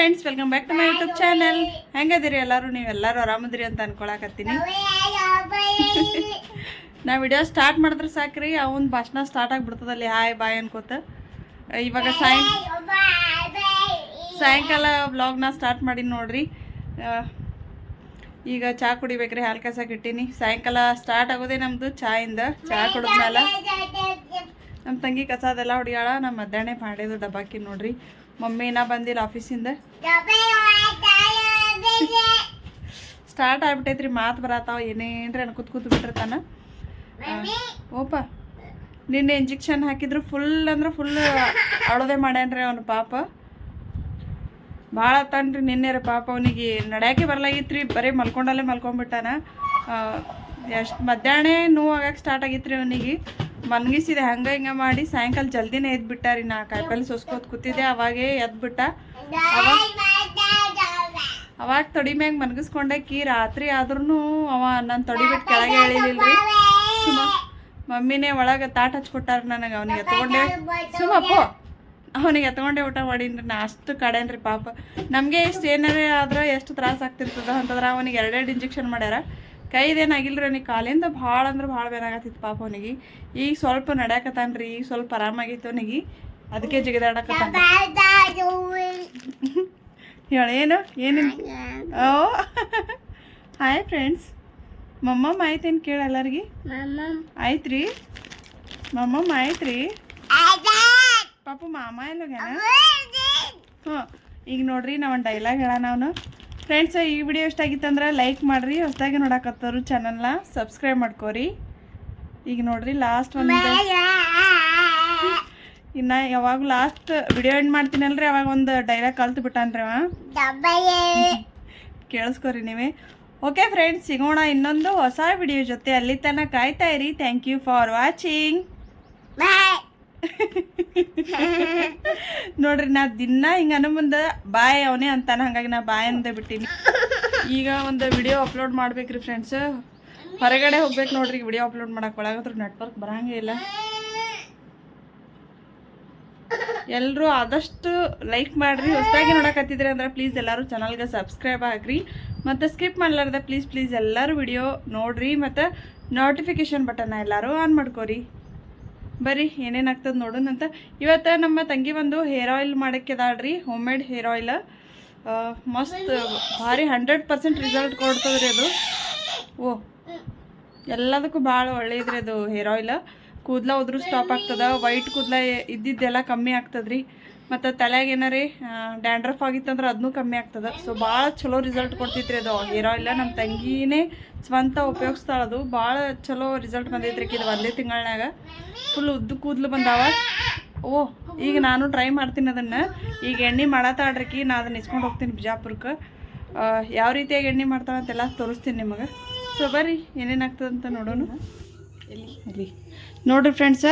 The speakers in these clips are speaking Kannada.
Friends welcome back to my YouTube channel ಹೆಂಗದಿರಿ ಎಲ್ಲರೂ? ನೀವು ಎಲ್ಲರೂ ಆರಾಮದಿರಿ ಅಂತ ಅನ್ಕೊಳಕತ್ತೀನಿ. ನಾ ವಿಡಿಯೋ ಸ್ಟಾರ್ಟ್ ಮಾಡಿದ್ರೆ ಸಾಕ್ರಿ. ಅವನ್ ಭಾಷಣ ಸ್ಟಾರ್ಟ್ ಆಗಿಬಿಡ್ತದಲ್ಲಿ ಹಾಯ್ ಬಾಯ್ ಅನ್ಕೋತ. ಇವಾಗ ಸಾಯಂ ಸಾಯಂಕಾಲ ವ್ಲಾಗ್ನ ಸ್ಟಾರ್ಟ್ ಮಾಡಿ ನೋಡ್ರಿ. ಈಗ ಚಹಾ ಕುಡಿಬೇಕ್ರಿ. ಹಾಲು ಕಸಕ್ಕೆ ಇಟ್ಟೀನಿ ಸಾಯಂಕಾಲ ಸ್ಟಾರ್ಟ್ ಆಗೋದೇ ನಮ್ಮದು ಚಾಯಿಂದ. ಚಹಾ ಕುಡಿದ್ಮೇಲೆ ನಮ್ಮ ತಂಗಿ ಕಸ ಅದೆಲ್ಲ ಹೊಡಿಯಾಳ. ನಮ್ಮ ಮಧ್ಯಾಹ್ನ ಮಾಡಿದ್ದು ಡಬ್ಬಾಕಿ ನೋಡ್ರಿ. ಮಮ್ಮಿ ನಾ ಬಂದಿಲ್ಲ ಆಫೀಸಿಂದ ಸ್ಟಾರ್ಟ್ ಆಗ್ಬಿಟ್ಟೈತ್ರಿ ಮಾತು ಬರತ್ತಾವ. ಏನೇನ್ರಿ ಅನ್ ಕೂತ್ ಕೂತ್ ಬಿಟ್ಟಿರ್ತಾನ ಓಪ. ನಿನ್ನೆ ಇಂಜೆಕ್ಷನ್ ಹಾಕಿದ್ರು ಫುಲ್ ಅಂದ್ರೆ ಫುಲ್ ಅಳೋದೆ ಮಾಡ್ಯಾನ್ರಿ ಅವನು ಪಾಪ. ಭಾಳ ತನ್ರಿ ನಿನ್ನೆ ರೀ ಪಾಪ ಅವನಿಗೆ. ನಡ್ಯಾಕೆ ಬರ್ಲಾಗಿತ್ರಿ ಬರೀ ಮಲ್ಕೊಂಡಲ್ಲೇ ಮಲ್ಕೊಂಡ್ಬಿಟ್ಟಾನ. ಎಷ್ಟು ಮಧ್ಯಾಹ್ನ ನೋವು ಆಗಕ್ಕೆ ಸ್ಟಾರ್ಟ್ ಆಗಿತ್ತು ರೀ ಅವನಿಗೆ. ಮನ್ಗಿಸಿದೆ, ಹಂಗ ಹಿಂಗ ಮಾಡಿ ಸಾಯಂಕಾಲ ಜಲ್ದಿನೇ ಎದ್ಬಿಟ್ಟಾರಿ. ನಾ ಕಾಯಿಪಲ್ಲೆ ಸೊಸ್ಕೋತ್ ಕೂತಿದ್ದೆ, ಅವಾಗೇ ಎದ್ಬಿಟ್ಟ. ಅವಾಗ ತೊಡಿ ಮ್ಯಾಗ ಮನ್ಗಿಸ್ಕೊಂಡಾಕಿ ರಾತ್ರಿ ಆದ್ರೂ ಅವ ನನ್ನ ತೊಡಿ ಬಿಟ್ಟು ಕೆಳಗೆ ಎಳಿಲಿಲ್ರಿ. ಮಮ್ಮಿನೇ ಒಳಗೆ ತಾಟ್ ಹಚ್ಕೊಟ್ಟಾರ ನನಗೆ, ಅವನಿಗೆ ಎತ್ಕೊಂಡೆ ಸುಮ್ಮಪ್ಪ ಅವನಿಗೆ ಎತ್ಕೊಂಡೆ ಊಟ ಮಾಡೀನಿ ನಾ ಅಷ್ಟು ಕಡೆನ್ರಿ ಪಾಪ. ನಮಗೆ ಇಷ್ಟು ಏನಾರೇ ಆದ್ರೆ ಎಷ್ಟು ತ್ರಾಸ ಆಗ್ತಿರ್ತದ ಅಂತಂದ್ರೆ ಅವನಿಗೆ ಎರಡೆರಡು ಇಂಜೆಕ್ಷನ್ ಮಾಡ್ಯಾರ. ಕೈದೇನಾಗಿಲ್ರಿ ಅವನಿಗೆ ಕಾಲಿಂದ ಭಾಳ ಅಂದ್ರೆ ಭಾಳ ಬೇನಾಗತ್ತಿತ್ತು ಪಾಪ ಅವನಿಗೆ. ಈಗ ಸ್ವಲ್ಪ ನಡ್ಯಾಕತ್ತಾನ್ರಿ ಈಗ ಸ್ವಲ್ಪ ಆರಾಮಾಗಿತ್ತು ಅವನಿಗೆ. ಅದಕ್ಕೆ ಜಿಗಿದಾಡಕತ್ತಾನ ಹೇಳೇನು? ಏನು ಓ. Hi friends. ಮಮ್ಮಮ್ಮ ಆಯ್ತೇನು ಕೇಳ ಎಲ್ಲರಿಗೆ? ಆಯ್ತ್ರಿ. ಮಮ್ಮಮ್ಮ ಆಯ್ತ್ರಿ. ಪಾಪು ಮಾಮ ಎಲ್ಲ ಹ್ಞೂ ಈಗ ನೋಡ್ರಿ ನಾವು ಒಂದು ಡೈಲಾಗ್ ಹೇಳೋಣ ಅವನು. ಫ್ರೆಂಡ್ಸ್ ಈ ವಿಡಿಯೋ ಎಷ್ಟಾಗಿತ್ತಂದ್ರೆ ಲೈಕ್ ಮಾಡಿರಿ. ಹೊಸದಾಗಿ ನೋಡಕತ್ತವ್ರು ಚಾನಲ್ನ ಸಬ್ಸ್ಕ್ರೈಬ್ ಮಾಡ್ಕೋರಿ. ಈಗ ನೋಡ್ರಿ ಲಾಸ್ಟ್ ಒಂದು ಇನ್ನು ಯಾವಾಗ ಲಾಸ್ಟ್ ವಿಡಿಯೋ ಎಂಡ್ ಮಾಡ್ತೀನಲ್ರಿ ಅವಾಗ ಒಂದು ಡೈಲಾಗ್ ಕಲ್ತು ಬಿಟ್ಟಾನ್ರಿ ಅವ. ಕೇಳಿಸ್ಕೊರಿ ನೀವೇ. ಓಕೆ ಫ್ರೆಂಡ್ಸ್ ಸಿಗೋಣ ಇನ್ನೊಂದು ಹೊಸ ವಿಡಿಯೋ ಜೊತೆ. ಅಲ್ಲಿ ತನಕ ಕಾಯ್ತಾ ಇರಿ. ಥ್ಯಾಂಕ್ ಯು ಫಾರ್ ವಾಚಿಂಗ್ ನೋಡ್ರಿ, ನಾ ದಿನ ಹಿಂಗ ಅನ್ನ ಮುಂದೆ ಬಾಯ್ ಅವನೇ ಅಂತಾನ, ಹಂಗಾಗಿ ನಾ ಬಾಯ್ ಅಂದ ಬಿಟ್ಟಿನಿ. ಈಗ ಒಂದು ವಿಡಿಯೋ ಅಪ್ಲೋಡ್ ಮಾಡ್ಬೇಕ್ರಿ ಫ್ರೆಂಡ್ಸ್ ಹೊರಗಡೆ ಹೋಗ್ಬೇಕು ನೋಡ್ರಿ ವಿಡಿಯೋ ಅಪ್ಲೋಡ್ ಮಾಡಕ್ ಒಳಗಾದ್ರು ನೆಟ್ವರ್ಕ್ ಬರಂಗೇ ಇಲ್ಲ. ಎಲ್ಲರೂ ಆದಷ್ಟು ಲೈಕ್ ಮಾಡ್ರಿ, ಹೊಸದಾಗಿ ನೋಡಕತ್ತಿದ್ರಿ ಅಂದ್ರೆ ಪ್ಲೀಸ್ ಎಲ್ಲರೂ ಚಾನಲ್ಗೆ ಸಬ್ಸ್ಕ್ರೈಬ್ ಆಗ್ರಿ. ಮತ್ತು ಸ್ಕಿಪ್ ಮಾಡ್ಲಾರ್ದ ಪ್ಲೀಸ್ ಪ್ಲೀಸ್ ಎಲ್ಲರೂ ವಿಡಿಯೋ ನೋಡ್ರಿ, ಮತ್ತು ನೋಟಿಫಿಕೇಶನ್ ಬಟನ್ನ ಎಲ್ಲರೂ ಆನ್ ಮಾಡ್ಕೋರಿ. ಬರ್ರಿ ಏನೇನಾಗ್ತದೆ ನೋಡೋಣ ಅಂತ. ಇವತ್ತು ನಮ್ಮ ತಂಗಿ ಬಂದು ಹೇರ್ ಆಯಿಲ್ ಮಾಡಕ್ಕೆ ಅದಾಳ್ರಿ ಹೋಮ್ ಮೇಡ್ ಹೇರ್ ಆಯಿಲ್ ಮಸ್ತ್ ಭಾರಿ ಹಂಡ್ರೆಡ್ ಪರ್ಸೆಂಟ್ ರಿಸಲ್ಟ್ ಕೊಡ್ತದ್ರಿ ಅದು. ಓ, ಎಲ್ಲದಕ್ಕೂ ಭಾಳ ಒಳ್ಳೆಯದ್ರಿ ಅದು ಹೇರ್ ಆಯಿಲ್ ಕೂದಲ ಉದ್ರು ಸ್ಟಾಪ್ ಆಗ್ತದ ವೈಟ್ ಕೂದಲ ಇದ್ದಿದ್ದೆಲ್ಲ ಕಮ್ಮಿ ಆಗ್ತದ್ರಿ. ಮತ್ತು ತಲೆಗೆ ಏನಾರೀ ಡ್ಯಾಂಡ್ರಫ್ ಆಗಿತ್ತಂದ್ರೆ ಅದನ್ನೂ ಕಮ್ಮಿ ಆಗ್ತದ. ಸೊ ಭಾಳ ಚಲೋ ರಿಸಲ್ಟ್ ಕೊಡ್ತೈತ್ರಿ ಅದು. ಹೇರ್ ಇಲ್ಲ ನಮ್ಮ ತಂಗಿನೇ ಸ್ವಂತ ಉಪಯೋಗಿಸ್ತಾಳದು ಭಾಳ ಚಲೋ ರಿಸಲ್ಟ್ ಬಂದೈತ್ರಿ ಇದು ಒಂದೇ ತಿಂಗಳನ್ಯಾಗ. ಫುಲ್ ಉದ್ದು ಕೂದಲು ಬಂದಾವ. ಓ ಈಗ ನಾನು ಟ್ರೈ ಮಾಡ್ತೀನಿ ಅದನ್ನು. ಈಗ ಎಣ್ಣೆ ಮಾಡತ್ತಾಳ್ರಿಕಿ ನಾ ಅದನ್ನ ಇಸ್ಕೊಂಡು ಹೋಗ್ತೀನಿ ಬಿಜಾಪುರಕ್ಕೆ ಯಾವ ರೀತಿಯಾಗಿ ಎಣ್ಣೆ ಮಾಡ್ತಾಳೆ ಅಂತೆಲ್ಲ ತೋರಿಸ್ತೀನಿ ನಿಮಗೆ. ಸೊ ಬರ್ರಿ ಏನೇನಾಗ್ತದಂತ ನೋಡೋಣ. ಇಲ್ಲಿ. ಎಲ್ಲಿ ನೋಡಿರಿ ಫ್ರೆಂಡ್ಸ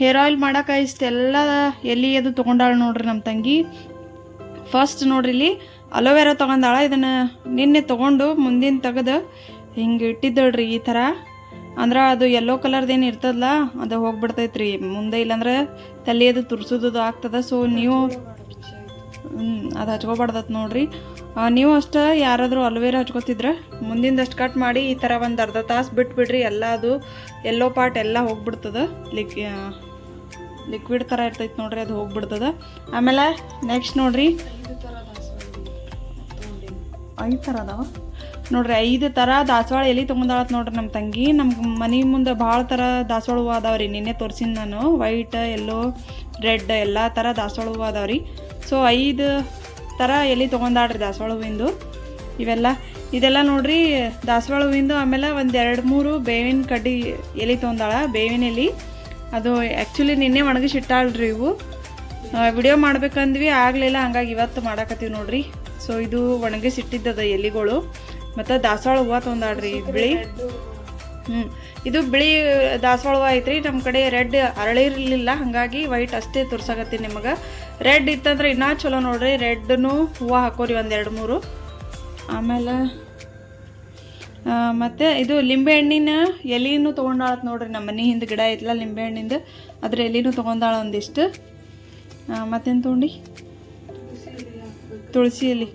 ಹೇರ್ ಆಯಿಲ್ ಮಾಡೋಕೆ ಇಷ್ಟೆಲ್ಲ ಎಲ್ಲಿ ಅದು ತೊಗೊಂಡಾಳು ನೋಡ್ರಿ ನಮ್ಮ ತಂಗಿ. ಫಸ್ಟ್ ನೋಡ್ರಿ ಇಲ್ಲಿ ಅಲೋವೆರಾ ತೊಗೊಂಡಾಳ. ಇದನ್ನು ನಿನ್ನೆ ತೊಗೊಂಡು ಮುಂದಿನ ತೆಗೆದು ಹಿಂಗೆ ಇಟ್ಟಿದ್ದಳ್ರಿ ಈ ಥರ. ಅಂದ್ರೆ ಅದು ಯೆಲ್ಲೋ ಕಲರ್ದೇನು ಇರ್ತದಲ್ಲ ಅದು ಹೋಗ್ಬಿಡ್ತೈತ್ರಿ. ಮುಂದೆ ಇಲ್ಲಾಂದ್ರೆ ತಲೆ ಅದು ತುರ್ಸೋದು ಆಗ್ತದ. ಸೊ ನೀವು ಅದು ಹಚ್ಕೋಬಾರ್ದತ್ ನೋಡ್ರಿ. ನೀವು ಅಷ್ಟೇ ಯಾರಾದರೂ ಅಲ್ವೇರ ಹಚ್ಕೋತಿದ್ರೆ, ಮುಂದಿಂದಷ್ಟು ಕಟ್ ಮಾಡಿ ಈ ಥರ ಒಂದು ಅರ್ಧ ತಾಸು ಬಿಟ್ಬಿಡ್ರಿ. ಎಲ್ಲ ಅದು ಎಲ್ಲೋ ಪಾರ್ಟ್ ಎಲ್ಲ ಹೋಗ್ಬಿಡ್ತದೆ. ಲಿಕ್ ಲಿಕ್ವಿಡ್ ಥರ ಇರ್ತೈತೆ ನೋಡ್ರಿ, ಅದು ಹೋಗ್ಬಿಡ್ತದ. ಆಮೇಲೆ ನೆಕ್ಸ್ಟ್ ನೋಡ್ರಿ. ಐದು ಥರ ಅದಾವ. ನೋಡ್ರಿ, ಐದು ಥರ ದಾಸವಾಳ ಎಲೆ ತೊಗೊಂಡಾಳತ್ ನೋಡ್ರಿ ನಮ್ಮ ತಂಗಿ. ನಮ್ಮ ಮನೆ ಮುಂದೆ ಭಾಳ ಥರ ದಾಸವಾಳ ಹೂವು ಅದಾವ್ರಿ ನಿನ್ನೆ ತೋರ್ಸಿನಿ ನಾನು. ವೈಟ್ ಎಲ್ಲೋ ರೆಡ್ ಎಲ್ಲ ಥರ ದಾಸವಾಳ ಹೂವು ಅದಾವ್ರಿ ಸೊ ಐದು ಥರ ಎಲೆ ತೊಗೊಂಡಾಳ್ರಿ ದಾಸವಾಳ ಹೂವಿಂದು? ಇವೆಲ್ಲ. ಇದೆಲ್ಲ ನೋಡ್ರಿ, ದಾಸವಾಳ ಹೂವಿಂದು ಆಮೇಲೆ ಒಂದು ಎರಡು ಮೂರು ಬೇವಿನ ಕಡ್ಡಿ ಎಲೆ ತೊಗೊಂಡಾಳ? ಬೇವಿನ ಎಲೆ. ಅದು ಆ್ಯಕ್ಚುಲಿ ನಿನ್ನೆ ಒಣಗಿಸಿಟ್ಟಾಳ್ರಿ ಇವು. ವಿಡಿಯೋ ಮಾಡ್ಬೇಕಂದ್ವಿ ಆಗಲಿಲ್ಲ ಹಂಗಾಗಿ ಇವತ್ತು ಮಾಡಾಕತ್ತೀವಿ ನೋಡ್ರಿ. ಸೊ ಇದು ಒಣಗಿಸಿಟ್ಟಿದ್ದದ ಎಲೆಗಳು. ಮತ್ತು ದಾಸವಾಳ ಹೂವು ತೊಂದಾಳ್ರಿ ಬಿಳಿ. ಹ್ಞೂ ಇದು ಬಿಳಿ ದಾಸವಾಳ ಹೂವು ಐತ್ರಿ ನಮ್ಮ ಕಡೆ ರೆಡ್ ಅರಳಿರಲಿಲ್ಲ ಹಾಗಾಗಿ ವೈಟ್ ಅಷ್ಟೇ ತೋರ್ಸಾಕತ್ತೀನಿ ನಿಮಗೆ. ರೆಡ್ ಇತ್ತಂದ್ರೆ ಇನ್ನೂ ಚಲೋ ನೋಡ್ರಿ, ರೆಡ್ನು ಹೂವು ಹಾಕೋರಿ ಒಂದು ಎರಡು ಮೂರು ಆಮೇಲೆ ಮತ್ತೆ ಇದು ಲಿಂಬೆ ಹಣ್ಣಿನ ಎಲೆನೂ ತೊಗೊಂಡಾಳತ್ ನೋಡ್ರಿ ನಮ್ಮ ಮನೆ ಹಿಂದೆ ಗಿಡ ಐತಲ್ಲ ಲಿಂಬೆ ಹಣ್ಣಿಂದ. ಅದ್ರ ಎಲೆನೂ ತೊಗೊಂಡಾಳ ಒಂದಿಷ್ಟು. ಮತ್ತೇನು ತೊಗೊಂಡು? ತುಳಸಿ ಎಲೆ.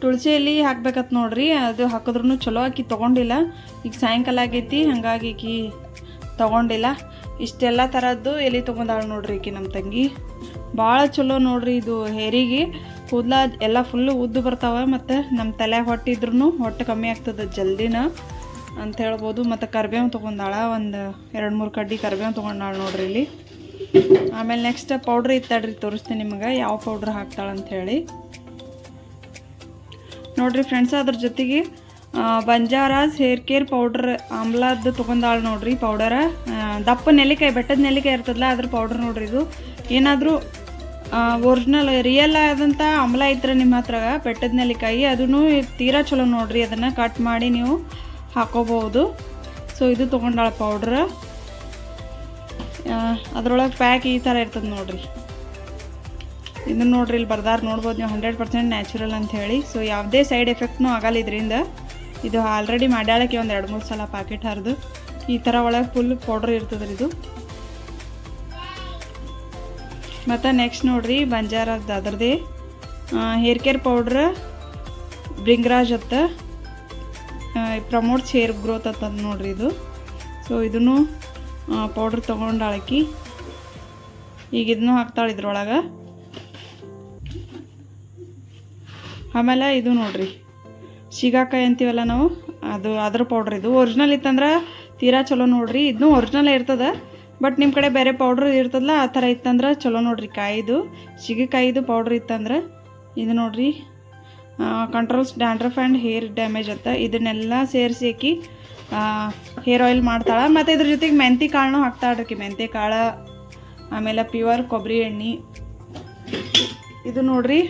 ತುಳಸಿ ಎಲೆ ಹಾಕ್ಬೇಕತ್ ನೋಡ್ರಿ, ಅದು ಹಾಕಿದ್ರೂ ಚಲೋ ಆಕಿ ತೊಗೊಂಡಿಲ್ಲ. ಈಗ ಸಾಯಂಕಾಲ ಆಗೈತಿ, ಹಂಗಾಗಿ ಈಕಿ ತೊಗೊಂಡಿಲ್ಲ. ಇಷ್ಟೆಲ್ಲ ಥರದ್ದು ಎಲೆ ತೊಗೊಂಡಾಳ ನೋಡ್ರಿ ಈಕಿ ನಮ್ಮ ತಂಗಿ. ಭಾಳ ಚಲೋ ನೋಡ್ರಿ ಇದು ಹೇರಿಗೆ. ಕೂದಲ ಎಲ್ಲ ಫುಲ್ಲು ಉದ್ದು ಬರ್ತಾವೆ ಮತ್ತು ನಮ್ಮ ತಲೆ ಹೊಟ್ಟಿದ್ರೂ ಹೊಟ್ಟೆ ಕಮ್ಮಿ ಆಗ್ತದೆ ಜಲ್ದಿನ ಅಂತ ಹೇಳ್ಬೋದು. ಮತ್ತು ಕರ್ಬೇವು ತೊಗೊಂಡಾಳ, ಒಂದು ಎರಡು ಮೂರು ಕಡ್ಡಿ ಕರ್ಬೇವು ತೊಗೊಂಡಾಳ ನೋಡ್ರಿ ಇಲ್ಲಿ. ಆಮೇಲೆ ನೆಕ್ಸ್ಟ್ ಪೌಡ್ರ್ ಇತ್ತಾಡ್ರಿ ತೋರಿಸ್ತೀನಿ ನಿಮಗೆ, ಯಾವ ಪೌಡ್ರ್ ಹಾಕ್ತಾಳೆ ಅಂತ ಹೇಳಿ. ನೋಡ್ರಿ ಫ್ರೆಂಡ್ಸ್ ಅದ್ರ ಜೊತೆಗೆ ಬಂಜಾರಾಸ್ ಹೇರ್ ಕೇರ್ ಪೌಡ್ರ್ ಆಮ್ಲಾದ್ದು ತೊಗೊಂಡಾಳ ನೋಡ್ರಿ ಪೌಡರ ದಪ್ಪ ನೆಲ್ಲಿಕಾಯಿ, ಬೆಟ್ಟದ ನೆಲ್ಲಿಕಾಯಿ ಇರ್ತದಲ್ಲ ಅದ್ರ ಪೌಡ್ರ್ ನೋಡ್ರಿ ಇದು. ಏನಾದರೂ ಒರಿಜಿನಲ್ ರಿಯಲ್ ಆದಂಥ ಅಮಲ ಇದ್ರೆ ನಿಮ್ಮ ಹತ್ರ ಬೆಟ್ಟದ ನೆಲ್ಲಿಕಾಯಿ ಅದನ್ನು ತೀರಾ ಚಲೋ ನೋಡಿರಿ, ಅದನ್ನು ಕಟ್ ಮಾಡಿ ನೀವು ಹಾಕೋಬಹುದು. ಸೊ ಇದು ತೊಗೊಂಡಾಳ ಪೌಡ್ರ್ ಅದರೊಳಗೆ ಪ್ಯಾಕ್ ಈ ಥರ ಇರ್ತದೆ ನೋಡಿರಿ. ಇದನ್ನು ನೋಡ್ರಿ, ಇಲ್ಲಿ ಬರ್ದಾರ ನೋಡ್ಬೋದು ನೀವು ಹಂಡ್ರೆಡ್ ಪರ್ಸೆಂಟ್ ನ್ಯಾಚುರಲ್ ಅಂತ ಹೇಳಿ. ಸೊ ಯಾವುದೇ ಸೈಡ್ ಎಫೆಕ್ಟ್ನೂ ಆಗಲ್ಲ ಇದರಿಂದ. ಇದು ಆಲ್ರೆಡಿ ಮಾಡ್ಯಾಳಕ್ಕೆ ಒಂದು ಎರಡು ಮೂರು ಸಲ ಪ್ಯಾಕೆಟ್ ಹರಿದು. ಈ ಥರ ಒಳಗೆ ಫುಲ್ ಪೌಡ್ರ್ ಇರ್ತದ್ರಿ ಇದು. ಮತ್ತು ನೆಕ್ಸ್ಟ್ ನೋಡ್ರಿ ಬಂಜಾರದ ಅದ್ರದ್ದೇ ಹೇರ್ ಕೇರ್ ಪೌಡ್ರ್ ಬ್ರಿಂಗ್ರಾಜ್ ಅತ್ತ ಪ್ರಮೋಟ್ಸ್ ಹೇರ್ ಗ್ರೋತ್ ಅತ್ತದ ನೋಡ್ರಿ ಇದು. ಸೊ ಇದನ್ನು ಪೌಡ್ರ್ ತೊಗೊಂಡಾಳಕಿ ಈಗ ಇದನ್ನು ಹಾಕ್ತಾಳೆ ಇದ್ರೊಳಗೆ. ಆಮೇಲೆ ಇದು ನೋಡ್ರಿ, ಶಿಗಾಕಾಯಿ ಅಂತೀವಲ್ಲ ನಾವು, ಅದು, ಅದ್ರ ಪೌಡ್ರ್ ಇದು. ಒರಿಜಿನಲ್ ಇತ್ತಂದ್ರೆ, ತೀರಾ ಚಲೋ ನೋಡ್ರಿ. ಇದನ್ನು ಒರಿಜಿನಲ್ ಇರ್ತದೆ. ಬಟ್ ನಿಮ್ಮ ಕಡೆ ಬೇರೆ ಪೌಡ್ರ್ ಇರ್ತದಲ್ಲ, ಆ ಥರ ಇತ್ತಂದ್ರೆ ಚಲೋ ನೋಡ್ರಿ ಕಾಯಿದು. ಸಿಗಕಾಯಿದು ಪೌಡ್ರ್ ಇತ್ತಂದ್ರೆ ಇದು ನೋಡ್ರಿ. Controls dandruff and hair damage ಅಂತ. ಇದನ್ನೆಲ್ಲ ಸೇರಿಸಿ ಹಾಕಿ ಹೇರ್ ಆಯಿಲ್ ಮಾಡ್ತಾಳೆ. ಮತ್ತು ಇದ್ರ ಜೊತೆಗೆ ಮೆಂತಿ ಕಾಳನ್ನೂ ಹಾಕ್ತಾಳ್ರಿ ಮೆಂತೆ ಕಾಳು, ಆಮೇಲೆ ಪ್ಯೂರ್ ಕೊಬ್ಬರಿ ಎಣ್ಣೆ. ಇದು ನೋಡ್ರಿ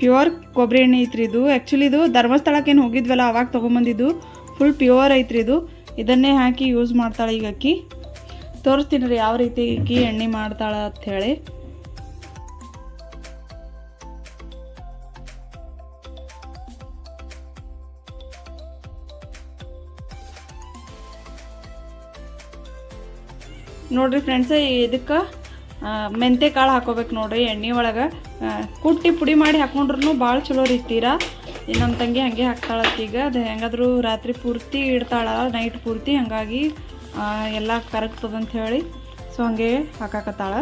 ಪ್ಯೂರ್ ಕೊಬ್ಬರಿ ಎಣ್ಣೆ ಐತ್ರಿ ಇದು. ಆ್ಯಕ್ಚುಲಿ ಇದು ಧರ್ಮಸ್ಥಳಕ್ಕೆ ಏನು ಹೋಗಿದ್ವಲ್ಲ, ಅವಾಗ ತೊಗೊಂಬಂದಿದ್ದು. ಫುಲ್ ಪ್ಯೂರ್ ಐತ್ರಿ ಇದು. ಇದನ್ನೇ ಹಾಕಿ ಯೂಸ್ ಮಾಡ್ತಾಳೆ ಈಗ ಅಕ್ಕಿ. ತೋರಿಸ್ತೀನಿ ರೀ ಯಾವ ರೀತಿ ಈಕಿ ಎಣ್ಣೆ ಮಾಡ್ತಾಳ ಅಂತ ಹೇಳಿ. ನೋಡ್ರಿ ಫ್ರೆಂಡ್ಸ್ ಇದಕ್ಕೆ ಮೆಂತೆ ಕಾಳು ಹಾಕೋಬೇಕು ನೋಡ್ರಿ ಎಣ್ಣೆ ಒಳಗೆ. ಕುಟ್ಟಿ ಪುಡಿ ಮಾಡಿ ಹಾಕೊಂಡ್ರು ಭಾಳ ಚಲೋ ರೀತೀರ ನಮ್ಮ ತಂಗಿ ಹಾಗೆ ಹಾಕ್ತಾಳತ್ತೀಗ. ಅದು ಹೆಂಗಾದ್ರೂ ರಾತ್ರಿ ಪೂರ್ತಿ ಇಡ್ತಾಳ ನೈಟ್ ಪೂರ್ತಿ, ಹಾಗಾಗಿ ಎಲ್ಲ ಕರಗ್ತದಂತ ಹೇಳಿ. ಸೊ ಹಂಗೆ ಹಾಕಾಕತ್ತಾಳ.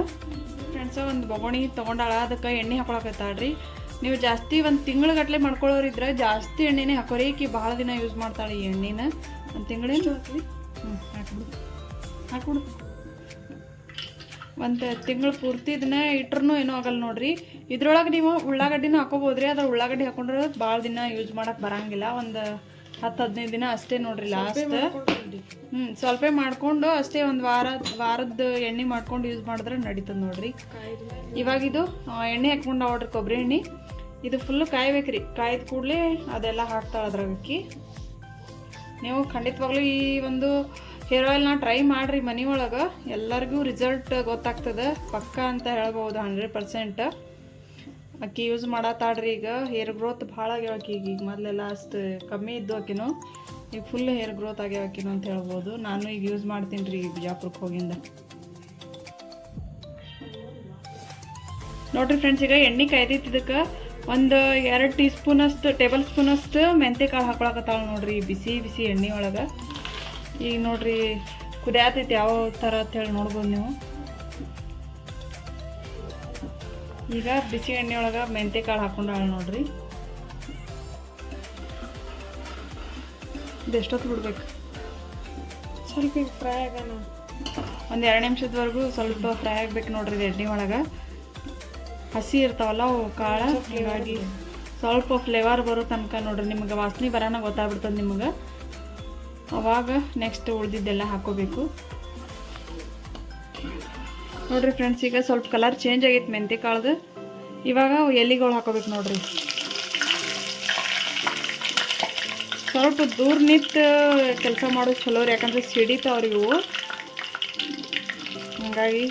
ಫ್ರೆಂಡ್ಸ ಒಂದು ಬೊಗಣಿ ತೊಗೊಂಡಾಳ ಅದಕ್ಕೆ ಎಣ್ಣೆ ಹಾಕೊಳಕತ್ತಾಳ್ರಿ. ನೀವು ಜಾಸ್ತಿ ಒಂದು ತಿಂಗ್ಳುಗಟ್ಲೆ ಮಾಡ್ಕೊಳ್ಳೋರಿದ್ರೆ ಜಾಸ್ತಿ ಎಣ್ಣೆನೇ ಹಾಕೋರಿ. ಈಕಿ ಭಾಳ ದಿನ ಯೂಸ್ ಮಾಡ್ತಾಳೆ ಈ ಎಣ್ಣೆನ. ಒಂದು ತಿಂಗಳೇನು ಹಾಕ್ರಿ ಹ್ಞೂ ಹಾಕ್ಬಿಡು. ಹಾಕ್ಬಿಡು. ಒಂದು ತಿಂಗಳು ಪೂರ್ತಿ ಇದನ್ನ ಇಟ್ರೂ ಏನೂ ಆಗಲ್ಲ ನೋಡ್ರಿ. ಇದ್ರೊಳಗೆ ನೀವು ಉಳ್ಳಾಗಡ್ಡಿನೂ ಹಾಕೋಬೋದ್ರಿ. ಅದ್ರ ಉಳ್ಳಾಗಡ್ಡಿ ಹಾಕೊಂಡ್ರೆ ಭಾಳ ದಿನ ಯೂಸ್ ಮಾಡಕ್ಕೆ ಬರಂಗಿಲ್ಲ. ಒಂದು ಹತ್ತು ಹದಿನೈದು ದಿನ ಅಷ್ಟೇ ನೋಡ್ರಿ ಲಾಸ್ಟ್ ಹ್ಞೂ ಸ್ವಲ್ಪ ಮಾಡ್ಕೊಂಡು ಅಷ್ಟೇ ಒಂದು ವಾರ ವಾರದ ಎಣ್ಣೆ ಮಾಡ್ಕೊಂಡು ಯೂಸ್ ಮಾಡಿದ್ರೆ ನಡೀತದೆ ನೋಡ್ರಿ. ಇವಾಗ ಇದು ಎಣ್ಣೆ ಹಾಕ್ಕೊಂಡು ನೋಡ್ರಿ ಕೊಬ್ಬರಿ ಎಣ್ಣೆ. ಇದು ಫುಲ್ ಕಾಯ್ಬೇಕ್ರಿ. ಕಾಯ್ದ ಕೂಡಲೇ ಅದೆಲ್ಲ ಹಾಕ್ತಾಳೆ ಅದ್ರ ಅಕ್ಕಿ ನೀವು ಖಂಡಿತವಾಗ್ಲೂ ಈ ಒಂದು ಹೇರ್ ಆಯಿಲ್ನ ಟ್ರೈ ಮಾಡಿರಿ ಮನೆ ಒಳಗೆ ಎಲ್ಲರಿಗೂ ರಿಸಲ್ಟ್ ಗೊತ್ತಾಗ್ತದೆ. ಪಕ್ಕ ಅಂತ ಹೇಳ್ಬೋದು ಹಂಡ್ರೆಡ್ ಪರ್ಸೆಂಟ್ ಅಕ್ಕಿ ಯೂಸ್ ಮಾಡತ್ತಾಡ್ರಿ ಈಗ. ಹೇರ್ ಗ್ರೋತ್ ಭಾಳ ಆಗ್ಯಾವ ಈಗ. ಈಗ ಮೊದಲೆಲ್ಲ ಅಷ್ಟು ಕಮ್ಮಿ ಇದ್ದು ಆಕಿನೂ. ಈಗ ಫುಲ್ ಹೇರ್ ಗ್ರೋತ್ ಆಗ್ಯಾವ ಆಕಿನು ಅಂತ ಹೇಳ್ಬೋದು. ನಾನು ಈಗ ಯೂಸ್ ಮಾಡ್ತೀನಿ ರೀ ಬಿಜಾಪುರಕ್ಕೆ ಹೋಗಿಂದ. ನೋಡ್ರಿ ಫ್ರೆಂಡ್ಸ್ ಈಗ ಎಣ್ಣೆ ಕಾಯ್ದಿತ್ತು ಇದಕ್ಕೆ. ಒಂದು ಎರಡು ಟೀ ಸ್ಪೂನಷ್ಟು ಟೇಬಲ್ ಸ್ಪೂನಷ್ಟು ಮೆಂತೆ ಕಾಳು ಹಾಕೊಳಕತ್ತಾಳ ನೋಡ್ರಿ ಬಿಸಿ ಬಿಸಿ ಎಣ್ಣೆ ಒಳಗೆ. ಈಗ ನೋಡ್ರಿ ಕುದಿಯಾತೈತಿ ಯಾವ ಥರ ಅಂತ ಹೇಳಿ ನೋಡ್ಬೋದು ನೀವು. ಈಗ ಬಿಸಿ ಎಣ್ಣೆ ಒಳಗೆ ಮೆಂತೆ ಕಾಳು ಹಾಕೊಂಡಾಳ ನೋಡ್ರಿ ಇದೆಷ್ಟೊತ್ತು ಬಿಡ್ಬೇಕು? ಸ್ವಲ್ಪ ಫ್ರೈ ಆಗೋಣ. ಒಂದು ಎರಡು ನಿಮಿಷದವರೆಗೂ ಸ್ವಲ್ಪ ಫ್ರೈ ಆಗ್ಬೇಕು ನೋಡ್ರಿ ಇದು ಎಣ್ಣೆ ಒಳಗೆ. ಹಸಿ ಇರ್ತಾವಲ್ಲ ಅವು ಕಾಳ ಹೀಗಾಗಿ ಸ್ವಲ್ಪ ಫ್ಲೇವರ್ ಬರೋ ತನಕ ನೋಡ್ರಿ ನಿಮಗೆ ವಾಸನೆ ಬರೋಣ ಗೊತ್ತಾಗ್ಬಿಡ್ತದೆ ನಿಮಗೆ. ಅವಾಗ ನೆಕ್ಸ್ಟ್ ಉಳಿದಿದ್ದೆಲ್ಲ ಹಾಕೋಬೇಕು. ನೋಡ್ರಿ ಫ್ರೆಂಡ್ಸ್ ಈಗ ಸ್ವಲ್ಪ ಕಲರ್ ಚೇಂಜ್ ಆಗೈತೆ ಮೆಂತೆ ಕಾಳ್ದು. ಇವಾಗ ಎಲೆಗಳು ಹಾಕೋಬೇಕು ನೋಡ್ರಿ. ಸ್ವಲ್ಪ ದೂರ ನಿಂತು ಕೆಲಸ ಮಾಡೋದು ಚಲೋ ರೀ, ಯಾಕಂದ್ರೆ ಸಿಡಿತಾವ್ರಿ ಇವು. ಹಾಗಾಗಿ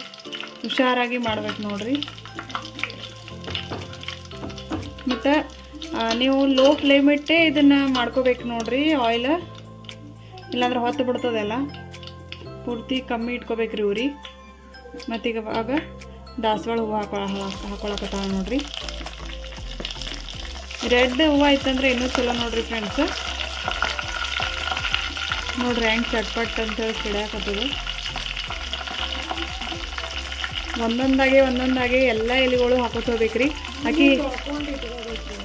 ಹುಷಾರಾಗಿ ಮಾಡ್ಬೇಕು ನೋಡ್ರಿ. ಮತ್ತು ನೀವು ಲೋ ಫ್ಲೇಮ್ ಇಟ್ಟೆ ಇದನ್ನು ಮಾಡ್ಕೋಬೇಕು ನೋಡ್ರಿ ಆಯಿಲ್ ಇಲ್ಲಾಂದ್ರೆ ಹೊತ್ತು ಬಿಡ್ತದೆಲ್ಲ. ಪೂರ್ತಿ ಕಮ್ಮಿ ಇಟ್ಕೋಬೇಕ್ರಿ ಇವ್ರಿ. ಮತ್ತೀಗ ಆಗ ದಾಸವಾಳ ಹೂವು ಹಾಕೊ ಹಾಕೊಳಕತ್ತಾಳ ನೋಡ್ರಿ. ರೆಡ್ ಹೂವು ಇತ್ತಂದ್ರೆ ಇನ್ನೂ ಚಲೋ ನೋಡ್ರಿ ಫ್ರೆಂಡ್ಸ್ ನೋಡ್ರಿ ಹೆಂಗೆ ಚಟ್ಪಟ್ ಅಂತೇಳಿ ಸಿಡ್ಯಾಕತ್ತದ ಒಂದೊಂದಾಗೆ ಒಂದೊಂದಾಗೆ ಎಲ್ಲ ಎಲೆಗಳು ಹಾಕೋತೋಬೇಕ್ರಿ ಹಾಕಿ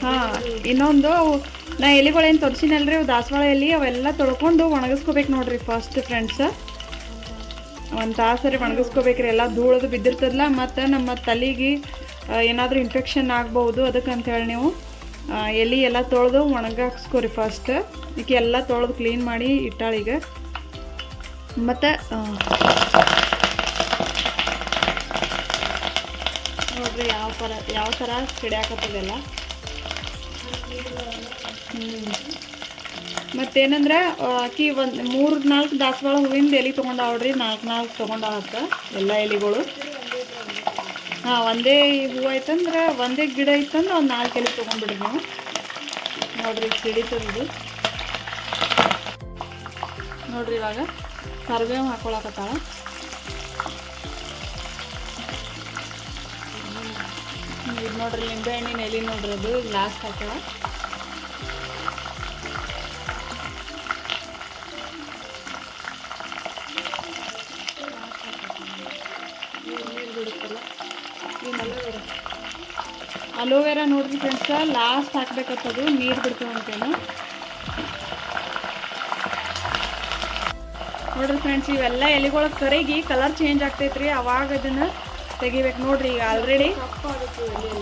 ಹಾಂ, ಇನ್ನೊಂದು ನಾ ಎಲೆಗಳೇನು ತೋರಿಸಿನಲ್ರಿ, ಅವು ದಾಸವಾಳ ಎಲೆ ಅವೆಲ್ಲ ತೊಳ್ಕೊಂಡು ಒಣಗಿಸ್ಕೋಬೇಕು ನೋಡ್ರಿ ಫಸ್ಟ್ ಫ್ರೆಂಡ್ಸ್ ಒಂದು ತಾಸರಿ ಒಣಗಿಸ್ಕೋಬೇಕ್ರಿ. ಎಲ್ಲ ಧೂಳದು ಬಿದ್ದಿರ್ತದಲ್ಲ ಮತ್ತು ನಮ್ಮ ತಲೆಗೆ ಏನಾದರೂ ಇನ್ಫೆಕ್ಷನ್ ಆಗ್ಬೋದು ಅದಕ್ಕೆ ಅಂತೇಳಿ ನೀವು ಎಲೆ ಎಲ್ಲ ತೊಳೆದು ಒಣಗಾಕ್ಸ್ಕೊರಿ ಫಸ್ಟ್ ಈಗ ಎಲ್ಲ ತೊಳೆದು ಕ್ಲೀನ್ ಮಾಡಿ ಇಟ್ಟಾಳೀಗ ಮತ್ತು ನೋಡ್ರಿ ಯಾವ ಥರ ಯಾವ ಥರ ಸಿಡ್ಯಾಕತ್ತದೆಲ್ಲ ಹ್ಞೂ ಮತ್ತೇನಂದ್ರೆ ಅಕ್ಕಿ ಒಂದು ಮೂರು ನಾಲ್ಕು ದಾಸವಾಳ ಹೂವಿಂದ ಎಲೆ ತೊಗೊಂಡಾವ್ರಿ, ನಾಲ್ಕು ನಾಲ್ಕು ತೊಗೊಂಡಾವತ್ತ ಎಲ್ಲ ಎಲೆಗಳು. ಹಾಂ, ಒಂದೇ ಹೂವು ಐತಂದ್ರೆ ಒಂದೇ ಗಿಡ ಐತಂದ್ರೆ ಒಂದು ನಾಲ್ಕು ಎಲೆ ತೊಗೊಂಡ್ಬಿಡ್ರಿ ನೀವು. ನೋಡ್ರಿ ಸಿಡಿತದ್ದು ನೋಡ್ರಿ ಇವಾಗ ಕರಿಬೇವು ಹಾಕೊಳಕತ್ತಾಳ ಇದು ನೋಡ್ರಿ ಲಿಂಬೆಹಣ್ಣಿನ ಎಲೆ ನೋಡ್ರಿ ಅದು ಲಾಸ್ಟ್ ಹಾಕ್ಯಾಳ. ಅಲೋವೆರಾ ನೋಡ್ರಿ ಫ್ರೆಂಡ್ಸ್ ಲಾಸ್ಟ್ ಹಾಕ್ಬೇಕತ್ತದು, ನೀರು ಬಿಡ್ತೀವಿ ಅಂತೇನು ನೋಡ್ರಿ ಫ್ರೆಂಡ್ಸ್ ಇವೆಲ್ಲ ಎಲೆಗಳ ಕರಗಿ ಕಲರ್ ಚೇಂಜ್ ಆಗ್ತೈತ್ರಿ, ಅವಾಗ ಅದನ್ನ ತೆಗಿಬೇಕು ನೋಡ್ರಿ ಈಗ ಆಲ್ರೆಡಿ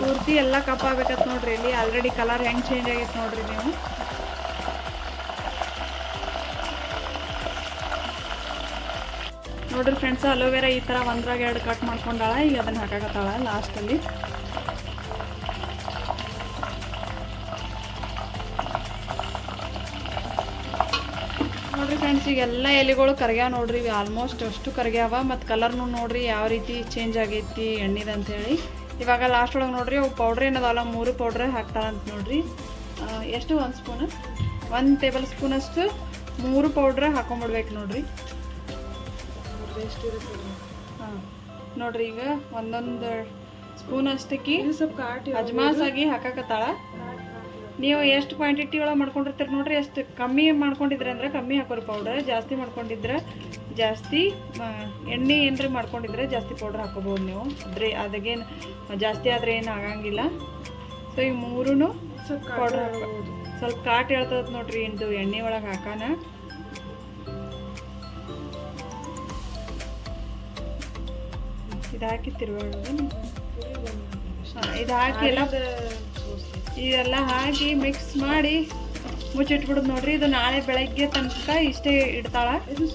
ಪೂರ್ತಿ ಎಲ್ಲ ಕಪ್ಪಾಗಬೇಕತ್ ನೋಡ್ರಿ ಇಲ್ಲಿ ಆಲ್ರೆಡಿ ಕಲರ್ ಹೆಂಗೆ ಚೇಂಜ್ ಆಗೈತೆ ನೋಡ್ರಿ ನೀವು. ನೋಡ್ರಿ ಫ್ರೆಂಡ್ಸ್ ಅಲೋವೆರಾ ಈ ಥರ ಒಂದ್ರಾಗ ಎರಡು ಕಟ್ ಮಾಡ್ಕೊಂಡಾಳ, ಈಗ ಅದನ್ನ ಹಾಕಾಕತ್ತಾಳ ಲಾಸ್ಟಲ್ಲಿ ಫ್ರೆಂಡ್ಸ್ ಈಗ ಎಲ್ಲ ಎಲೆಗಳು ಕರ್ಗ್ಯಾವ ನೋಡ್ರಿ ಇವು ಆಲ್ಮೋಸ್ಟ್ ಅಷ್ಟು ಕರ್ಗ್ಯಾವ. ಮತ್ತು ಕಲರ್ನು ನೋಡ್ರಿ ಯಾವ ರೀತಿ ಚೇಂಜ್ ಆಗೈತಿ ಎಣ್ಣಿದ ಅಂತೇಳಿ ಇವಾಗ ಲಾಸ್ಟ್ ಒಳಗೆ ನೋಡ್ರಿ ಅವು ಪೌಡ್ರ್ ಏನದಲ್ಲ ಮೂರು ಪೌಡ್ರ್ ಹಾಕ್ತಾರಂತ ನೋಡ್ರಿ. ಎಷ್ಟು ಒಂದು ಸ್ಪೂನ್ ಒಂದು ಟೇಬಲ್ ಸ್ಪೂನಷ್ಟು ಮೂರು ಪೌಡ್ರ್ ಹಾಕೊಂಡ್ಬಿಡ್ಬೇಕು ನೋಡ್ರಿ. ಹಾಂ ನೋಡ್ರಿ ಈಗ ಒಂದೊಂದು ಸ್ಪೂನ್ ಅಷ್ಟಕ್ಕಿ ಅಜ್ಮಾಸ್ ಆಗಿ ಹಾಕಾಕತ್ತಾಳ. ನೀವು ಎಷ್ಟು ಕ್ವಾಂಟಿಟಿ ಒಳಗೆ ಮಾಡ್ಕೊಂಡಿರ್ತೀರಿ ನೋಡ್ರಿ ಎಷ್ಟು ಕಮ್ಮಿ ಮಾಡ್ಕೊಂಡಿದ್ರೆ ಅಂದ್ರೆ ಕಮ್ಮಿ ಹಾಕೋರಿ ಪೌಡರ್ ಜಾಸ್ತಿ ಮಾಡ್ಕೊಂಡಿದ್ರೆ ಜಾಸ್ತಿ ಎಣ್ಣೆ ಏನರ ಮಾಡ್ಕೊಂಡಿದ್ರೆ ಜಾಸ್ತಿ ಪೌಡರ್ ಹಾಕೋಬೋದು ನೀವು. ಅದ್ರೆ ಅದಗೇನು ಜಾಸ್ತಿ ಆದರೆ ಏನು ಆಗಂಗಿಲ್ಲ. ಸೊ ಈ ಮೂರೂ ಪೌಡರ್ ಹಾಕೋಬೋದು ಸ್ವಲ್ಪ ಕಾಟ್ ಹೇಳ್ತದ ನೋಡ್ರಿ ಇದು ಎಣ್ಣೆ ಒಳಗೆ ಹಾಕಾನ. ಇದು ಹಾಕಿ ಇದು ಹಾಕಿ ಎಲ್ಲ ಇದೆಲ್ಲ ಹಾಕಿ ಮಿಕ್ಸ್ ಮಾಡಿ ಮುಚ್ಚಿಟ್ಬಿಡುದು ನೋಡ್ರಿ ಇದು ನಾಳೆ ಬೆಳಗ್ಗೆ ತನಕ ಇಷ್ಟೇ ಇಡ್ತಾಳ. ಇದು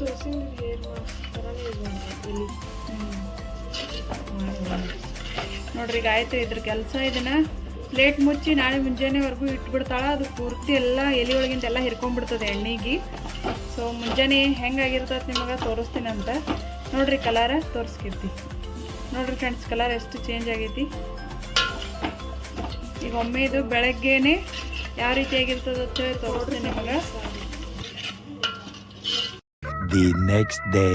ನೋಡ್ರಿ ಈಗ ಆಯ್ತು ಇದ್ರ ಕೆಲಸ ಇದನ್ನ ಪ್ಲೇಟ್ ಮುಚ್ಚಿ ನಾಳೆ ಮುಂಜಾನೆವರೆಗೂ ಇಟ್ಬಿಡ್ತಾಳ. ಅದು ಪೂರ್ತಿ ಎಲ್ಲ ಎಲೆ ಒಳಗಿಂದ ಎಲ್ಲ ಹಿರ್ಕೊಂಡ್ಬಿಡ್ತದೆ ಎಣ್ಣೆಗೆ. ಸೊ ಮುಂಜಾನೆ ಹೆಂಗಾಗಿರ್ತದೆ ನಿಮಗೆ ತೋರಿಸ್ತೀನಿ ಅಂತ. ನೋಡ್ರಿ ಕಲರ ತೋರಿಸ್ಕಿರ್ತಿ. ನೋಡ್ರಿ ಫ್ರೆಂಡ್ಸ್ ಕಲರ್ ಎಷ್ಟು ಚೇಂಜ್ ಆಗೈತಿ. ಈಗ ಒಮ್ಮೆ ಇದು ಬೆಳಗ್ಗೆನೆ ಯಾವ ರೀತಿಯಾಗಿರ್ತದೆ ಅಂತ ಹೇಳಿ ತೋರಿಸ್ತೀನಿ ನಿಮಗೆ. The next day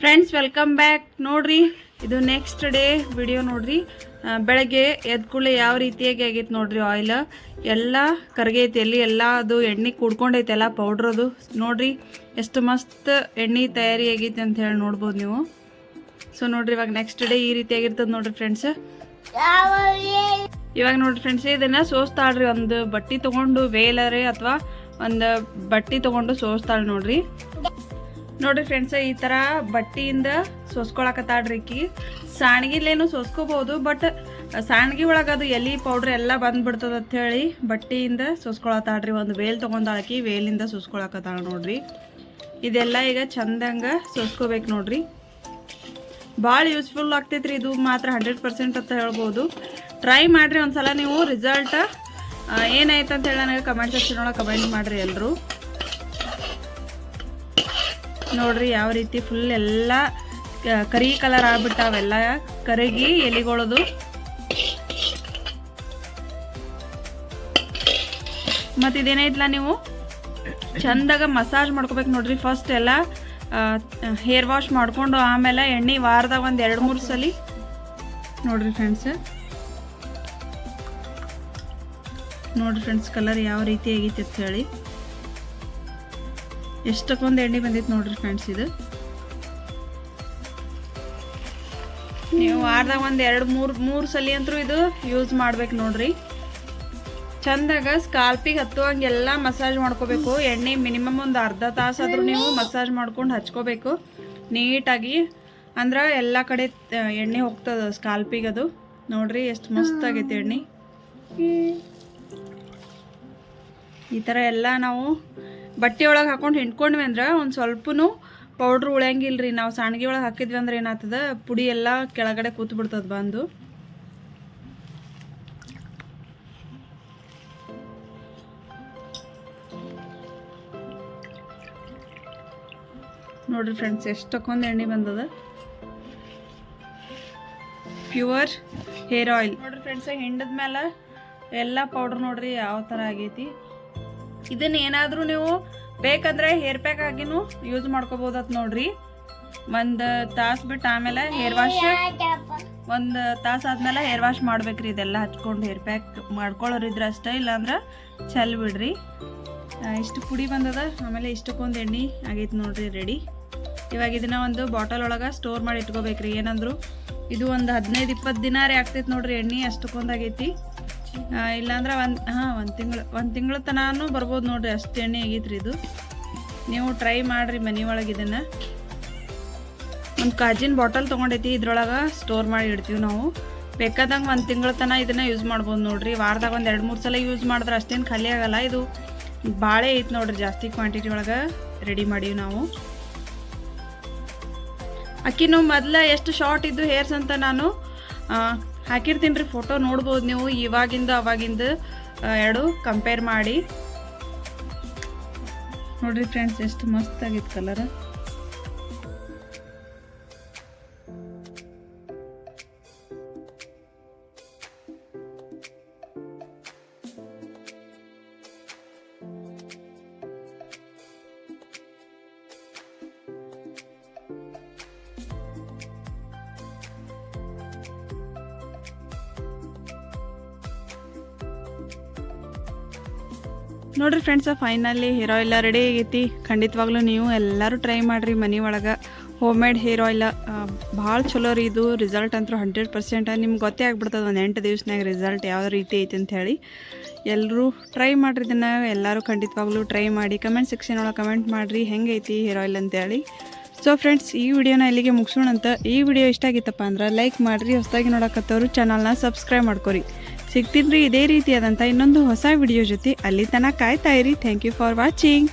friends welcome back ನೋಡ್ರಿ ಇದು ನೆಕ್ಸ್ಟ್ ಡೇ ವಿಡಿಯೋ ನೋಡ್ರಿ. ಬೆಳಗ್ಗೆ ಎದ್ ಕೂಡಲೇ ಯಾವ ರೀತಿಯಾಗಿ ಆಗೈತೆ ನೋಡ್ರಿ ಆಯಿಲ್ ಎಲ್ಲ ಕರಗೈತಿ ಎಲ್ಲಿ ಎಲ್ಲ ಅದು ಎಣ್ಣೆ ಕುಡ್ಕೊಂಡೈತೆ ಎಲ್ಲ ಅದು. ನೋಡ್ರಿ ಎಷ್ಟು ಮಸ್ತ್ ಎಣ್ಣೆ ತಯಾರಿ ಆಗೈತಿ ಅಂತ ಹೇಳಿ ನೋಡ್ಬೋದು ನೀವು. ಸೊ ನೋಡ್ರಿ ಇವಾಗ ನೆಕ್ಸ್ಟ್ ಡೇ ಈ ರೀತಿಯಾಗಿರ್ತದೆ ನೋಡ್ರಿ ಫ್ರೆಂಡ್ಸ್ ಇವಾಗ ನೋಡ್ರಿ ಫ್ರೆಂಡ್ಸ್ ಇದನ್ನ ಸೋಸ್ತಾಳ್ರಿ. ಒಂದು ಬಟ್ಟಿ ತಗೊಂಡು ವೇಲರಿ ಅಥವಾ ಒಂದು ಬಟ್ಟಿ ತಗೊಂಡು ಸೋಸ್ತಾಳೆ ನೋಡ್ರಿ. ನೋಡ್ರಿ ಫ್ರೆಂಡ್ಸ್ ಈ ಥರ ಬಟ್ಟಿಯಿಂದ ಸೋಸ್ಕೊಳಕತ್ತಾಳ್ರಿ ಈಕಿ. ಸಾಣ್ಗಿಲೇನು ಸೋಸ್ಕೋಬೋದು ಬಟ್ ಸಾಣ್ಗಿ ಒಳಗೆ ಅದು ಎಲೆ ಪೌಡ್ರ್ ಎಲ್ಲ ಬಂದ್ಬಿಡ್ತದ ಅಂತ ಹೇಳಿ ಬಟ್ಟಿಯಿಂದ ಸೋಸ್ಕೊಳತ್ತಾಳ್ರಿ ಒಂದು ವೇಲ್ ತೊಗೊಂಡಾಕಿ ವೇಲಿಂದ ಸೋಸ್ಕೊಳಕತ್ತಾಳ ನೋಡ್ರಿ. ಇದೆಲ್ಲ ಈಗ ಚಂದಂಗ ಸೋಸ್ಕೋಬೇಕು ನೋಡ್ರಿ. ಭಾಳ ಯೂಸ್ಫುಲ್ ಆಗ್ತೈತ್ರಿ. ಇದು ಮಾತ್ರ ಹಂಡ್ರೆಡ್ ಪರ್ಸೆಂಟ್ ಅಂತ ಹೇಳ್ಬೋದು. ಟ್ರೈ ಮಾಡಿರಿ ಒಂದು ಸಲ ನೀವು ರಿಸಲ್ಟ್ ಏನಾಯ್ತು ಅಂತ ಹೇಳಿ ನನಗೆ ಕಮೆಂಟ್ ಸೆಕ್ಷನ್ ಒಳಗೆ ಕಮೆಂಟ್ ಮಾಡಿರಿ ಎಲ್ಲರೂ ನೋಡ್ರಿ ಯಾವ ರೀತಿ ಫುಲ್ ಎಲ್ಲ ಕರಿ ಕಲರ್ ಆಗ್ಬಿಟ್ಟಾವೆಲ್ಲ ಕರಗಿ ಎಲೆಗಳದು ಮತ್ತು ಇದೇನೈತ್ಲ ನೀವು? ಚಂದಾಗ ಮಸಾಜ್ ಮಾಡ್ಕೋಬೇಕು ನೋಡ್ರಿ ಫಸ್ಟ್ ಎಲ್ಲ ಹೇರ್ ವಾಶ್ ಮಾಡಿಕೊಂಡು ಆಮೇಲೆ ಎಣ್ಣೆ ವಾರದಾಗ ಒಂದು ಎರಡು ಮೂರು ಸಲ. ನೋಡ್ರಿ ಫ್ರೆಂಡ್ಸ್ ನೋಡ್ರಿ ಫ್ರೆಂಡ್ಸ್ ಕಲರ್ ಯಾವ ರೀತಿ ಆಗೈತಿ ಅಂತ ಹೇಳಿ. ಎಷ್ಟಕ್ಕೊಂದು ಎಣ್ಣೆ ಬಂದಿತ್ತು ನೋಡ್ರಿ ಫ್ರೆಂಡ್ಸ್ ಇದು. ನೀವು ವಾರದಾಗ ಒಂದು ಎರಡು ಮೂರು ಮೂರು ಸಲ ಅಂತೂ ಇದು ಯೂಸ್ ಮಾಡ್ಬೇಕು ನೋಡ್ರಿ. ಚಂದಾಗ ಸ್ಕಾಲ್ಪಿಗೆ ಹತ್ತುವಂಗೆಲ್ಲ ಮಸಾಜ್ ಮಾಡ್ಕೋಬೇಕು. ಎಣ್ಣೆ ಮಿನಿಮಮ್ ಒಂದು ಅರ್ಧ ತಾಸಾದ್ರೂ ನೀವು ಮಸಾಜ್ ಮಾಡ್ಕೊಂಡು ಹಚ್ಕೋಬೇಕು. ನೀಟಾಗಿ ಅಂದ್ರೆ ಎಲ್ಲ ಕಡೆ, ಎಣ್ಣೆ ಹೋಗ್ತದ ಸ್ಕಾಲ್ಪಿಗೆ ಅದು. ನೋಡ್ರಿ ಎಷ್ಟು ಮಸ್ತ್ ಆಗೈತೆ ಎಣ್ಣೆ. ಈ ಥರ ಎಲ್ಲ ನಾವು ಬಟ್ಟೆ ಒಳಗೆ ಹಾಕೊಂಡು ಹಿಂಡ್ಕೊಂಡ್ವಿ ಅಂದ್ರೆ ಒಂದು ಸ್ವಲ್ಪನೂ ಪೌಡ್ರ್ ಉಳಿಯಂಗಿಲ್ಲ ರೀ ನಾವು ಸಾಣಿಗೆ ಒಳಗೆ ಹಾಕಿದ್ವಿ ಅಂದ್ರೆ ಏನಾಗ್ತದ? ಪುಡಿ ಎಲ್ಲ ಕೆಳಗಡೆ ಕೂತ್ ಬಿಡ್ತದೆ ಬಂದು. ನೋಡ್ರಿ ಫ್ರೆಂಡ್ಸ್ ಎಷ್ಟಕ್ಕೊಂದು ಎಣ್ಣೆ ಬಂದದ? ಪ್ಯೂರ್ ಹೇರ್ ಆಯಿಲ್ ನೋಡ್ರಿ ಫ್ರೆಂಡ್ಸ್ ಹಿಂಡದ ಮೇಲೆ ಎಲ್ಲ ಪೌಡ್ರ್ ನೋಡ್ರಿ ಯಾವ ಥರ ಆಗೈತಿ. ಇದನ್ನ ಏನಾದರೂ ನೀವು ಬೇಕಂದ್ರೆ ಹೇರ್ ಪ್ಯಾಕ್ ಆಗಿನೂ ಯೂಸ್ ಮಾಡ್ಕೋಬೋದತ್ ನೋಡ್ರಿ. ಒಂದು ತಾಸು ಬಿಟ್ಟು ಆಮೇಲೆ ಹೇರ್ ವಾಶ್ ಒಂದು ತಾಸು ಆದ್ಮೇಲೆ ಹೇರ್ ವಾಶ್ ಮಾಡ್ಬೇಕ್ರಿ ಇದೆಲ್ಲ ಹಚ್ಕೊಂಡು ಹೇರ್ ಪ್ಯಾಕ್ ಮಾಡ್ಕೊಳ್ಳೋರಿದ್ರೆ ಅಷ್ಟೇ ಇಲ್ಲಾಂದ್ರೆ ಚಲ್ ಬಿಡ್ರಿ. ಇಷ್ಟು ಪುಡಿ ಬಂದದ ಆಮೇಲೆ ಇಷ್ಟಕ್ಕೊಂದು ಎಣ್ಣೆ ಆಗೈತೆ ನೋಡ್ರಿ ರೆಡಿ ಇವಾಗ ಇದನ್ನ ಒಂದು ಬಾಟಲ್ ಒಳಗೆ ಸ್ಟೋರ್ ಮಾಡಿ ಇಟ್ಕೋಬೇಕ್ರಿ. ಏನಂದ್ರು ಇದು ಒಂದು ಹದಿನೈದು ಇಪ್ಪತ್ತು ದಿನ ರೀ ಆಗ್ತೈತೆ ನೋಡ್ರಿ ಎಣ್ಣೆ ಅಷ್ಟಕ್ಕೊಂದು ಆಗೈತಿ. ಆ, ಇಲ್ಲಾಂದ್ರೆ ಒಂದು, ಹಾಂ, ಒಂದು ತಿಂಗಳು, ಒಂದು ತಿಂಗಳ ತನೂ ಬರ್ಬೋದು ನೋಡಿರಿ, ಅಷ್ಟು ಎಣ್ಣೆ ಆಗೈತ್ರಿ ಇದು. ನೀವು ಟ್ರೈ ಮಾಡಿರಿ ಮನೆ ಒಳಗೆ ಇದನ್ನು. ಒಂದು ಕಾಜಿನ ಬಾಟಲ್ ತೊಗೊಂಡೈತಿ ಇದ್ರೊಳಗೆ ಸ್ಟೋರ್ ಮಾಡಿ ಇಡ್ತೀವಿ ನಾವು. ಬೇಕಾದಂಗೆ ಒಂದು ತಿಂಗಳ ತನ ಇದನ್ನು ಯೂಸ್ ಮಾಡ್ಬೋದು ನೋಡ್ರಿ. ವಾರದಾಗ ಒಂದು ಎರಡು, ಮೂರು ಸಲ ಯೂಸ್ ಮಾಡಿದ್ರೆ ಅಷ್ಟೇನು ಖಾಲಿ ಆಗಲ್ಲ. ಇದು ಭಾಳ ಐತೆ ನೋಡ್ರಿ, ಜಾಸ್ತಿ ಕ್ವಾಂಟಿಟಿ ಒಳಗೆ ರೆಡಿ ಮಾಡೀವಿ ನಾವು. ಅಕ್ಕಿನೂ ಮೊದಲ ಎಷ್ಟು ಶಾರ್ಟ್ ಇದ್ದು ಹೇರ್ಸ್ ಅಂತ ನಾನು ಹಾಕಿರ್ತೀನಿ ರೀ ಫೋಟೋ ನೋಡ್ಬೋದು ನೀವು. ಇವಾಗಿಂದ ಅವಾಗಿಂದ ಎರಡು ಕಂಪೇರ್ ಮಾಡಿ. ನೋಡ್ರಿ ಫ್ರೆಂಡ್ಸ್ ಎಷ್ಟು ಮಸ್ತ್ ಆಗಿತ್ತು ಕಲರ್ ನೋಡ್ರಿ friends finally hair oil ready ಆಗೈತಿ. ಖಂಡಿತವಾಗ್ಲೂ ನೀವು ಎಲ್ಲರೂ ಟ್ರೈ ಮಾಡಿರಿ ಮನೆ ಒಳಗೆ. ಹೋಮ್ ಮೇಡ್ ಹೇರ್ ಆಯಿಲ್ ಭಾಳ ಚಲೋ ರೀ ಇದು. ರಿಸಲ್ಟ್ ಅಂತೂ ಹಂಡ್ರೆಡ್ ಪರ್ಸೆಂಟ್ ನಿಮ್ಗೆ ಗೊತ್ತೇ ಆಗ್ಬಿಡ್ತದೆ. ಒಂದು ಎಂಟು ದಿವ್ಸನಾಗ ರಿಸಲ್ಟ್ ಯಾವ ರೀತಿ ಐತಿ ಅಂತ ಹೇಳಿ. ಎಲ್ಲರೂ ಟ್ರೈ ಮಾಡಿರಿ ಇದನ್ನು. ಎಲ್ಲರೂ ಖಂಡಿತವಾಗ್ಲೂ ಟ್ರೈ ಮಾಡಿ. ಕಮೆಂಟ್ ಸೆಕ್ಷನ್ ಒಳಗೆ ಕಮೆಂಟ್ ಮಾಡಿರಿ. ಐತಿ ಹೇರ್ ಆಯಿಲ್ ಅಂತೇಳಿ ಸೊ ಫ್ರೆಂಡ್ಸ್ ಈ ವಿಡಿಯೋನ ಇಲ್ಲಿಗೆ ಮುಗಿಸೋಣ ಅಂತ ಈ ವಿಡಿಯೋ ಇಷ್ಟ ಆಗಿತ್ತಪ್ಪ ಅಂದ್ರೆ ಲೈಕ್ ಮಾಡಿರಿ. ಹೊಸದಾಗಿ ನೋಡಕತ್ತವರು ಚಾನಲ್ನ ಸಬ್ಸ್ಕ್ರೈಬ್ ಮಾಡ್ಕೊರಿ. ಸಿಗ್ತೀನಿ ರೀ, ಇದೇ ರೀತಿಯಾದಂಥ ಇನ್ನೊಂದು ಹೊಸ ವಿಡಿಯೋ ಜೊತೆ ಅಲ್ಲಿ ತನಕ ಕಾಯ್ತಾ ಇರಿ. Thank you for watching